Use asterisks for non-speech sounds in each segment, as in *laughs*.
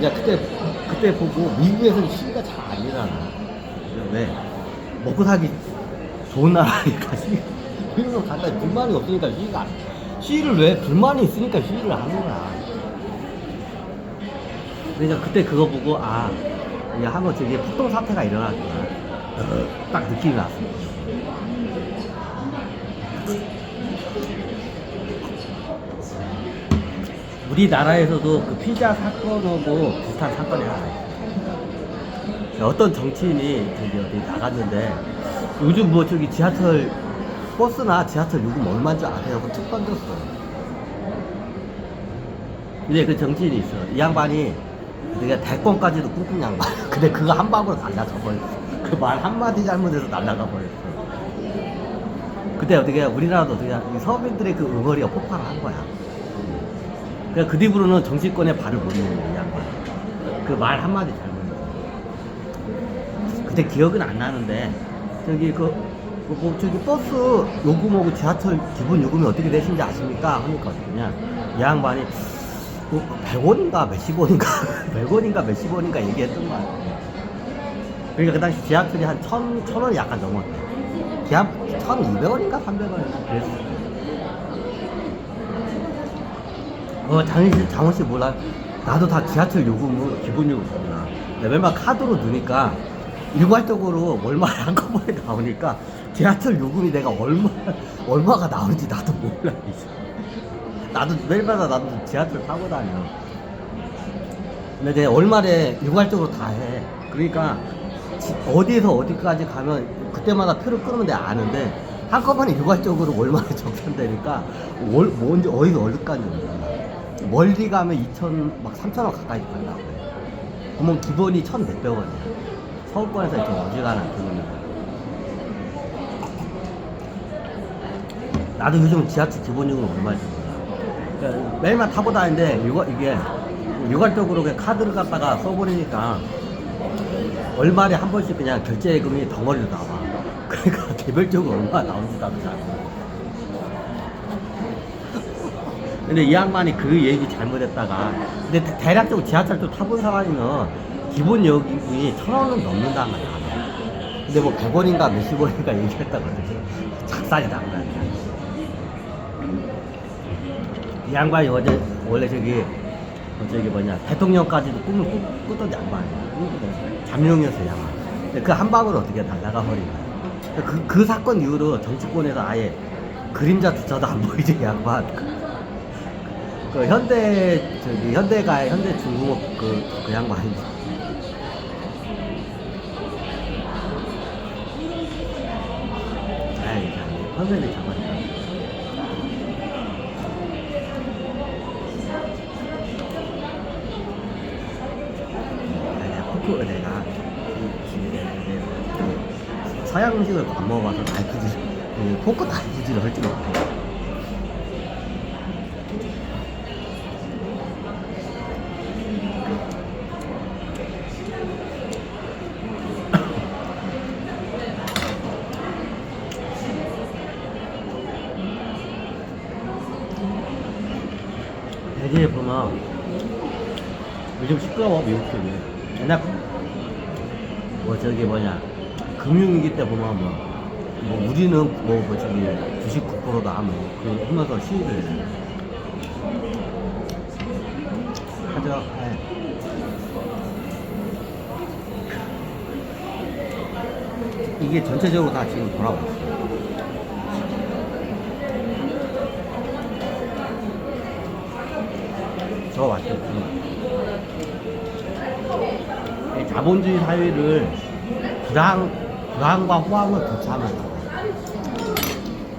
이제 그때 그때 보고 미국에서는 시위가 잘 안 일어나. 왜? 먹고 살기 좋은 나라니까 시 미국은 간단히 불만이 없으니까 시위가 안- 시위를 왜 불만이 있으니까 시위를 하는 거야. 그러니까 그때 그거 보고 아 이제 한번 저기 폭동 사태가 일어났구나. 딱 느낌이 났습니다. 우리나라에서도 그 피자 사건하고 비슷한 사건이 하나 있어요. 어떤 정치인이 저기 어디 나갔는데 요즘 뭐 저기 지하철 버스나 지하철 요금 얼마인 줄 아세요? 그 특권 줬어요. 근데 그 정치인이 있어. 이 양반이 내가 대권까지도 꿈꾼 양반. *laughs* 근데 그거 한 방으로 날라가 버렸어. 그 말 한마디 잘못해서 날라가 버렸어. 그때 어떻게 우리나라도 어떻게 이 서민들의 그 응어리가 폭발한 거야. 그러니까 그 뒤로는 정치권에 발을 못 내는 거야. 그 말 한마디 잘못해서. 그때 기억은 안 나는데 저기 그, 그 뭐, 저기 버스 요금하고 지하철 기본 요금이 어떻게 되신지 아십니까? 하니까 그냥 이 양반이 뭐 100원인가 몇십 원인가 100원인가 *laughs* 몇십 원인가 얘기했던 거 같아. 그러니까 그 당시 지하철이 한 천, 천 원이 약간 넘었대. 지하 1200원인가 300원인가 그랬어. 어, 장훈 씨, 장훈 씨 몰라? 나도 다 지하철 요금은 기본 요금이구나. 맨날 카드로 넣으니까 일괄적으로 월말에 한꺼번에 나오니까 지하철 요금이 내가 얼마, *laughs* 얼마가 나오는지 나도 몰라, 이제. 나도 매일마다 나도 지하철 타고 다녀. 근데 내가 월말에 일괄적으로 다 해. 그러니까 지- 어디에서 어디까지 가면 그때마다 표를 끊으면 내가 아는데 한꺼번에 일괄적으로 *laughs* 적산되니까 월, 뭔지 어디서 어디까지 몰라. 멀리 가면 2천, 막 3천 원 가까이 간다고 해. 그러면 기본이 1천 몇백 원이야. 서울권에서 이렇게 어지간한 기분이. 나도 요즘 지하철 기본요금 얼마인지 몰라. 그러니까 매일만 타고 다니는데 이거 이게 그냥 카드를 갖다가 써버리니까 월말에 한 번씩 그냥 결제금이 덩어리로 나와. *laughs* 그러니까 개별적으로 얼마 나오는지 나도 잘 몰라. 근데 이 양반이 그 얘기 잘못했다가 근데 대- 대략적으로 지하철도 타본 사람이면 기본 요금이 천 원은 넘는단 말이야. 근데 뭐 100원인가 몇십 원인가 얘기했다가 어떻게 작살이 난 거야. 이 양반이 어제 원래 저기 어, 저기 뭐냐 대통령까지도 꿈을 꾸, 꾸던. 꿈꾸던 잠룡이었어 양반. 근데 그 한 방으로 어떻게 날아가 버린 거야. 그, 그 사건 이후로 정치권에서 아예 그림자조차도 안 보이지 이 양반. 그 현대 저기 현대가 현대 중공업 그, 그 양반이. 아이 참 컨셉이 잡아니까 내가 포크 내가 서양 음식을 안 먹어봐서 날프지 그 포크 날프지를 할줄 몰라 대지에 보면 요즘 시끄러워 미국 쪽이 옛날 뭐 저기 뭐냐 금융위기 때 보면 뭐, 뭐 우리는 뭐, 뭐 저기 주식 9%다 하면 그 하면서 시위를 해. 하죠 네. 이게 전체적으로 다 지금 돌아오고 있어요 저 맞죠? 이 자본주의 사회를 불황, 불황과 호황을 교차하면서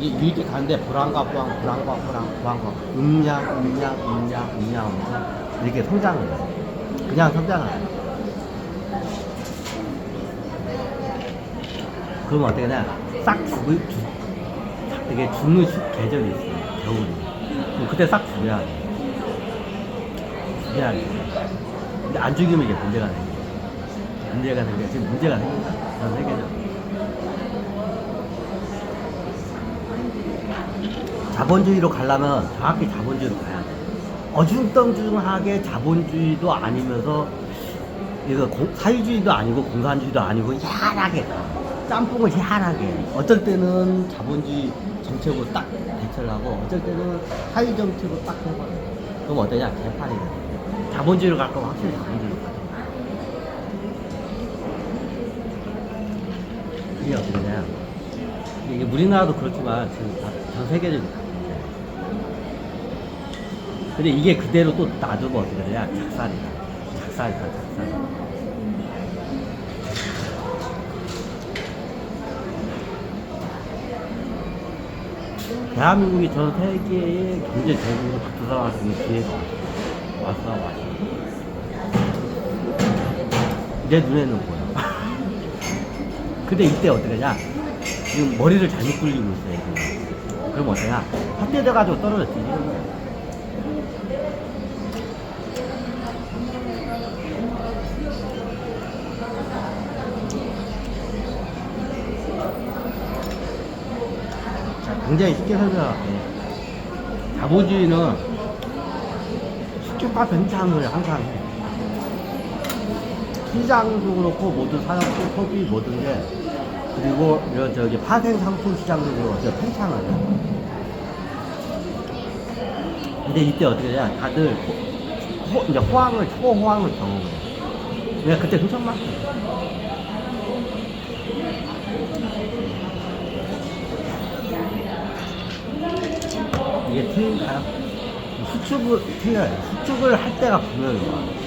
이게 가는데 불황과 호황, 불황과 호황, 불황과 음양, 음양, 음양, 음양 하면서 이렇게 성장을 해요. 그냥 성장을 해요. 그러면 어떻게 되냐? 싹 죽을, 죽, 이게 죽는 시- 계절이 있어요. 겨울이. 그때 싹 죽여야 돼. 죽여야 돼. 근데 안 죽이면 이게 문제가 생겨. 문제가 생겨. 지금 문제가 생긴다. 전 세계적으로. 자본주의로 가려면 정확히 자본주의로 가야 돼. 어중쩡중하게 자본주의도 아니면서 이거 공- 사회주의도 아니고 공산주의도 아니고 가. 짬뽕을 희한하게 어쩔 때는 자본주의 정책으로 딱 대처를 하고 어쩔 때는 사회 정책으로 딱 해버려 그럼 어떠냐 개판이 돼 자본주의로 갈 거면 확실히 자본주의로 가자 그게 어떻게 되냐. 이게 우리나라도 그렇지만 지금 다- 전다 그래. 근데 이게 그대로 또 놔두면 어떻게 되냐. 작살이다. 작살이다 작살. 대한민국이 전 세계의 경제 대국으로 바뀌어서 는 기회가 왔어 왔어 내 눈에는 보여 근데 이때 어떻게 하냐 지금 머리를 잘못 굴리고 있어요 지금 그럼 어떠냐 헛되돼가지고 떨어졌지 자, 굉장히 쉽게 설명할게. 자본주의는 수축과 변창을 항상 해. 시장도 그렇고 모든 산업 소비 모든 게 그리고 이런 저기 파생 상품 시장도 그렇고 해. 근데 이때 어떻게 되냐 다들 호, 이제 호황을 초호황을 경험을 해. 내가 그때 엄청 많았어. 이게 틀린가요? 수축을 틀려요. 수축을 할 때가 분명히 와.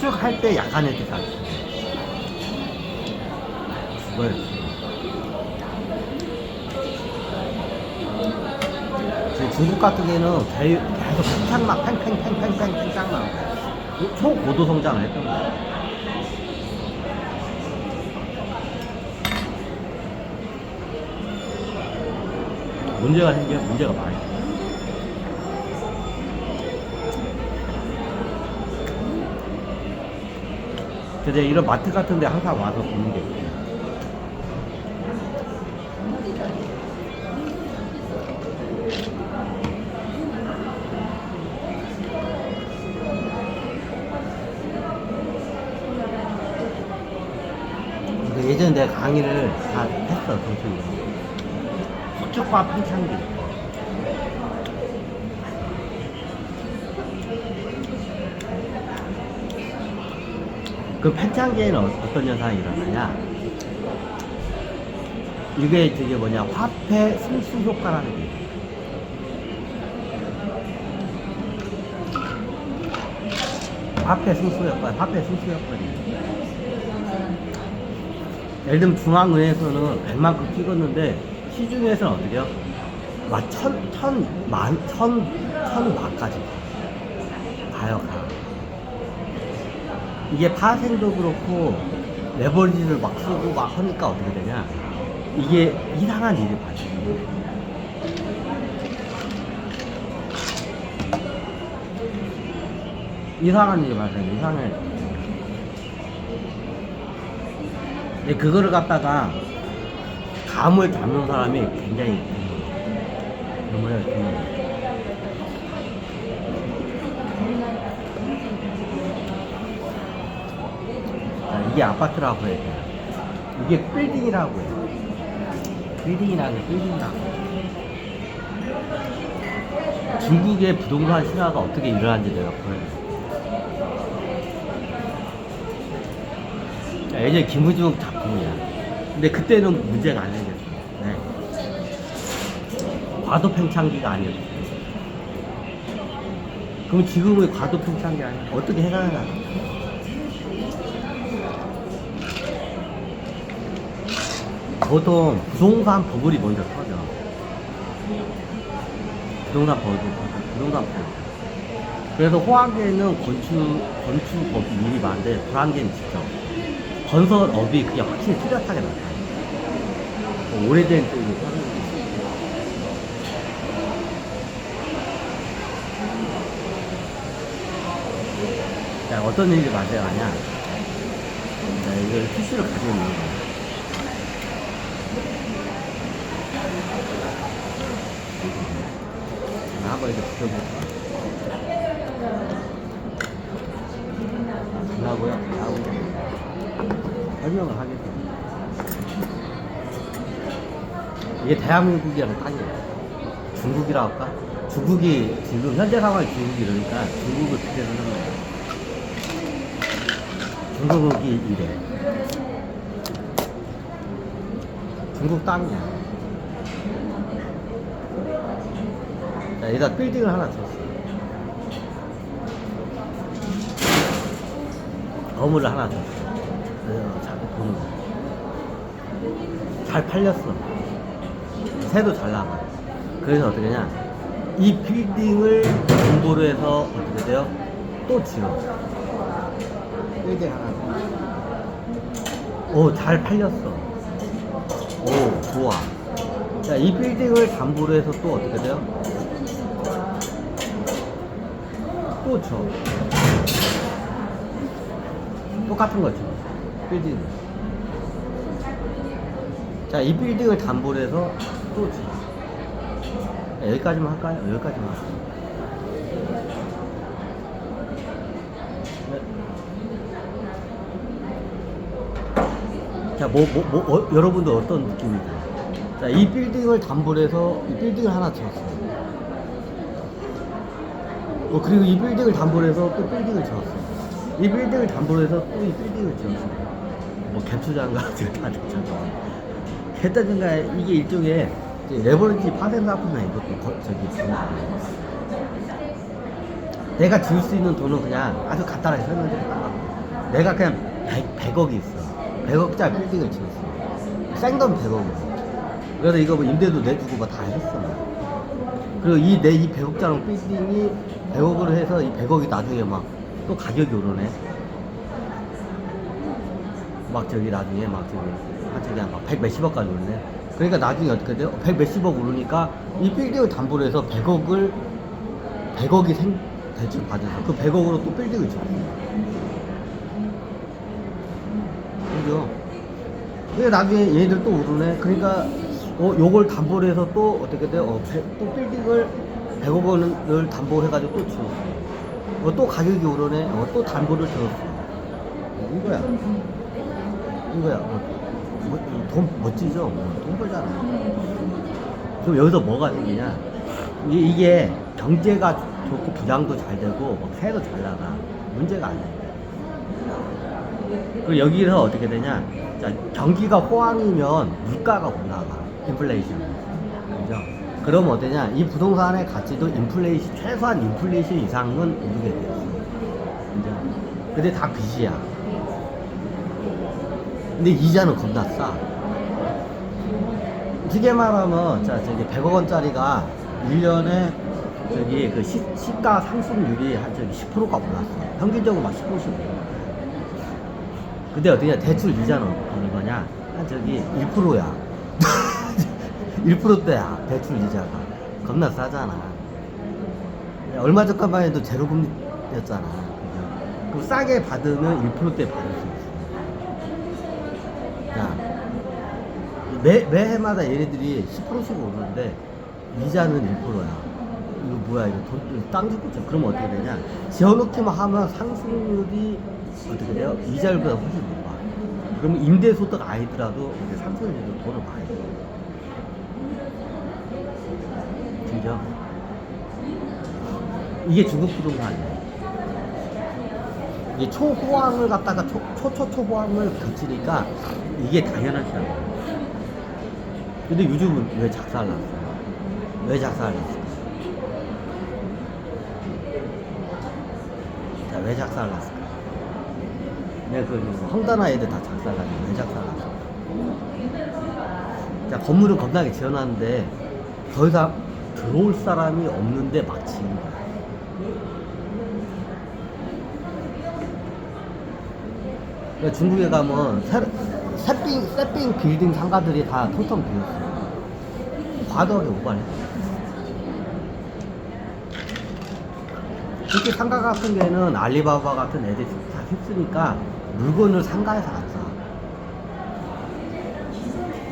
수축할 때 약한 애들 다 죽어요. 중국 같은 개- 계속 팽창막 팽팽팽팽팽 팽창막 초고도 성장을 했던 거예요. 문제가 생겨 문제가 많이 근데 이런 마트 같은 데 항상 와서 보는 게 있어요. 예전에 내가 강의를 다 했어, 동쪽이랑. 수축과 팽창기. 그 팽창기에는 어- 어떤 현상이 일어나냐? 이게 저게 뭐냐, 화폐 승수 효과라는 게 있어요. 화폐 승수 효과, 화폐 승수 효과이 예를 들면 중앙은행에서는 100만큼 찍었는데 시중에서는 어떻게 해요? 막 천, 천, 만, 천, 천 만까지 가요, 가. 이게 파생도 그렇고 레버리지를 막 쓰고 막 하니까 어떻게 되냐? 이게 이상한 일이 발생해요. 이상한 일이 발생해, 이상해. 근데 그거를 갖다가 감을 잡는 사람이 굉장히 드물어요, 드물어요. 자, 이게 아파트라고 해야 돼요. 이게 빌딩이라고 해요. 빌딩이라는 게 빌딩이라고. 중국의 부동산 신화가 어떻게 일어나는지 내가. 자, 예전에 김우중 작품이야. 근데 그때는 문제가 안 생겼어. 네. 과도 팽창기가 아니었어. 그럼 지금의 과도 팽창기 아니야? 어떻게 해결하냐? 보통 부동산 버블이 먼저 터져. 부동산 버블, 부동산 버블. 그래서 호황계는 건축, 건축업이 일이 많은데 불황계는 직접. 건설업이 그게 확실히 뚜렷하게 나타나요. 뭐 오래된 터지는 자, 어떤 일이 발생하냐? 자, 이걸 티슈를 가지고 있는 거예요. 한번 이렇게 붙여볼까? 나고요. 나고 설명을 하겠습니다. 이게 대한민국이랑 땅이에요. 중국이라 할까? 중국이 지금 현재 상황이 중국이 이러니까 중국을 그대로 하는 거예요. 중국이 이래. 중국 땅이야. 자, 여기다 빌딩을 하나 쳤어. 건물을 하나. 그래서 잘 보는 거. 잘 팔렸어. 새도 잘 나가. 그래서 어떻게 하냐. 이 빌딩을 공부로 해서 어떻게 돼요? 또 지어. 빌딩 하나. 오, 잘 팔렸어. 오, 좋아. 자, 이 빌딩을 담보로 해서 또 어떻게 돼요? 또 줘. 똑같은 거죠. 빌딩. 자, 이 빌딩을 담보로 해서 또 줘. 자, 여기까지만 할까요? 여기까지만 할까요? 네. 자, 뭐, 뭐, 뭐, 어, 여러분들 어떤 느낌이 들어요? 자, 이 빌딩을 담보로 해서 이 빌딩을 하나 지었어요. 어, 그리고 이 빌딩을 담보로 해서 또 빌딩을 지었어요. 이 빌딩을 담보로 해서 또 이 빌딩을 지었어요. 뭐, 갭투자인가? *laughs* 지금 다 됐죠. 갭투자인가? 이게 일종의 레버리지 파생 상품이야, 이것도. 거- 저기. 내가 지을 수 있는 돈은 그냥 아주 간단하게 설명드릴게요. 내가 그냥 100, 억이 있어. 100억짜리 빌딩을 지었어. 생돈 100억이야. 그래서 이거 뭐 임대도 내주고 뭐 다 했어. 뭐. 그리고 이 내 이 100억짜리 빌딩이 100억으로 해서 이 100억이 나중에 막 또 가격이 오르네. 막 저기 나중에 막 저기 한 저기 막100 몇십억까지 오르네. 그러니까 나중에 어떻게 돼요? 100 몇십억 오르니까 이 빌딩을 담보로 해서 100억을 100억이 생 대출 받아서 그 100억으로 또 빌딩을 지었어. 그죠? 그게 나중에 얘들 또 오르네. 그러니까 어 요걸 담보로 해서 또 어떻게 돼요? 어, 배- 또 빌딩을 100억 원을 담보해가지고 또 지었어. 어, 또 가격이 오르네. 어, 또 담보를 들었어. 이거야. 이거야. 어, 뭐, 돈 멋지죠? 어, 돈 벌잖아. 그럼 여기서 뭐가 생기냐? 이게, 이게 경제가 좋고 부장도 잘 되고 뭐 새도 잘 나가. 문제가 아니야. 그리고 여기서 어떻게 되냐? 자, 경기가 호황이면 물가가 올라가. 인플레이션. 그죠? 그러면 어떠냐? 이 부동산의 가치도 인플레이션, 최소한 인플레이션 이상은 오르게 돼요. 그죠? 근데 다 빚이야. 근데 이자는 겁나 싸. 쉽게 말하면, 자, 저기 100억 원짜리가 1년에 저기 그 시, 시가 상승률이 한 저기 10%가 올랐어. 평균적으로 막 10%씩 올라. 근데 어디냐 대출 이자는 거냐 한 저기 1%야 *laughs* 1%대야 대출 이자가. 겁나 싸잖아. 얼마 전까만 해도 제로금리였잖아? 그럼 싸게 받으면 1%대 받을 수 있어. 자 매, 매해마다 얘네들이 10%씩 오르는데 이자는 1%야. 이거 뭐야 이거 돈, 땅 주고 쳐 그러면 어떻게 되냐? 지어놓기만 하면 상승률이 어떻게 돼요? 이자율보다 훨씬 높아. 그러면 임대소득 아니더라도 이제 상승률도 돈을 많이 줘 그죠? 이게 중국 부동산이에요 이게 초호황을 갖다가 초, 초초초호황을 거치니까 이게 시장이에요 근데 요즘은 왜 작살 났어요? 왜 작살 났어요? 자, 왜 작살났을까? 내가 그 황단아 애들 다 작살나지 왜 작살났어? 자, 건물은 겁나게 지어놨는데 더 이상 들어올 사람이 없는데 막 지은 거야. 그러니까 중국에 가면 새, 새빙, 새빙 빌딩 상가들이 다 텅텅 비었어. 과도하게 오가네. 특히 상가 같은 경우에는 알리바바 같은 애들이 다 휩쓰니까 물건을 상가에서 안 사.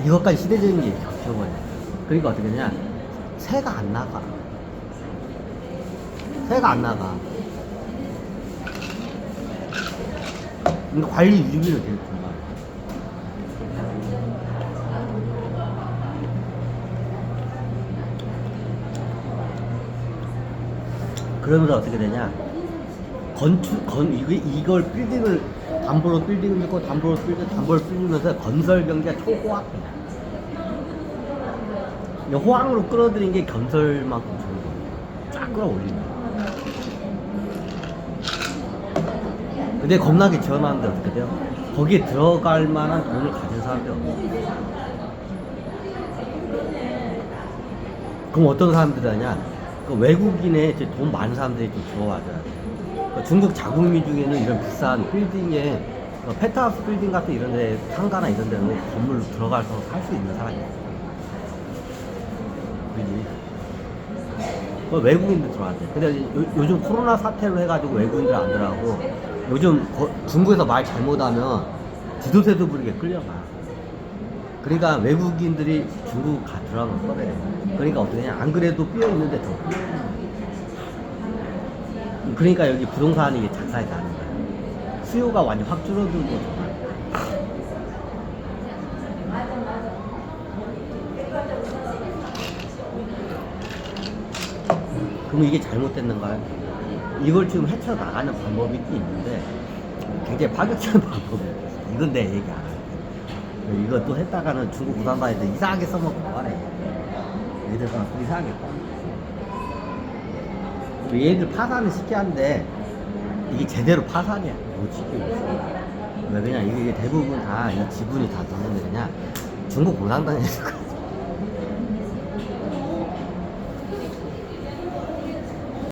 이것까지 시대적인 게 겹쳐버려. 그러니까 어떻게 되냐. 새가 안 나가. 새가 안 나가. 근데 관리 유지비는 되게 중요해. 그러면서 어떻게 되냐? 건축 건 이걸 빌딩을 담보로 빌딩을 짓고 담보로 빌딩 담보를 빌리면서 건설 경기가 초호화. 호황으로 끌어들인 게 건설만큼 좋은 거야. 쫙 끌어올리는. 근데 겁나게 지원하는데 어떻게 돼요? 거기에 들어갈 만한 돈을 가진 사람들이 없어. 그럼 어떤 사람들이 하냐? 그 외국인의 돈 많은 사람들이 좀 들어와줘야 돼. 그 중국 자국민 중에는 이런 비싼 빌딩에 그 펜트하우스 빌딩 같은 이런 데 상가나 이런 데로 건물로 들어가서 살 수 있는 사람이 있어. 그지? 그 외국인들 들어왔대. 근데 요, 요즘 코로나 사태로 해가지고 외국인들 안 들어가고 요즘 거- 중국에서 말 잘못하면 지도세도 부르게 끌려가. 그러니까 외국인들이 중국 가 들어가면 꺼내. 그러니까 어떠냐? 안 그래도 삐어 있는데 더. 그러니까 여기 부동산이 작살이 나는 거야. 수요가 완전 확 줄어들고 정말. 그럼 이게 잘못됐는가요? 이걸 지금 헤쳐 나가는 방법이 있긴 있는데 굉장히 파격적인 *laughs* 방법이 있어. 이건 내 얘기 안 할게. 이거 또 했다가는 중국 부산사에서 이상하게 써먹고 말해. 얘들가 이상하게 써. 얘들 파산을 시켜야 하는데 이게 제대로 파산이야. 못 시키고 있어. 왜 그냥 이게 대부분 다 이 지분이 다 누는데 그냥 중국 공산당에서